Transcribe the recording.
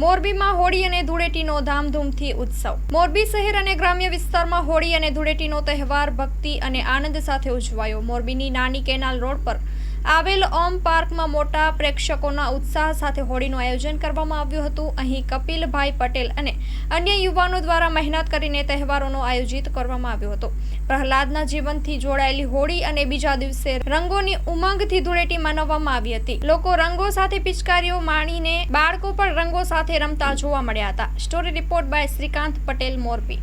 મોરબીમાં હોળી અને ધૂળેટીનો ધામધૂમથી ઉત્સવ. મોરબી શહેર અને ગ્રામ્ય વિસ્તારમાં હોળી અને ધૂળેટીનો તહેવાર, ભક્તિ અને આનંદ સાથે ઉજવાયો. મોરબીની નાની કેનાલ રોડ પર આવેલ ઓમ પાર્કમાં મોટા પ્રેક્ષકોના ઉત્સાહ સાથે હોળીનું આયોજન કરવામાં આવ્યું હતું. અહીં કપિલભાઈ પટેલ અને અન્ય યુવાનો દ્વારા મહેનત કરીને તહેવારોનો આયોજિત કરવામાં આવ્યો હતો. પ્રહલાદના જીવનથી જોડાયેલી હોળી અને બીજા દિવસે રંગોની ઉમંગથી ધૂળેટી મનાવવામાં આવી હતી. લોકો રંગો સાથે પિચકારીઓ માણીને બાળકો પણ રંગો સાથે રમતા જોવા મળ્યા હતા. Story report by Shrikant Patel Morbi.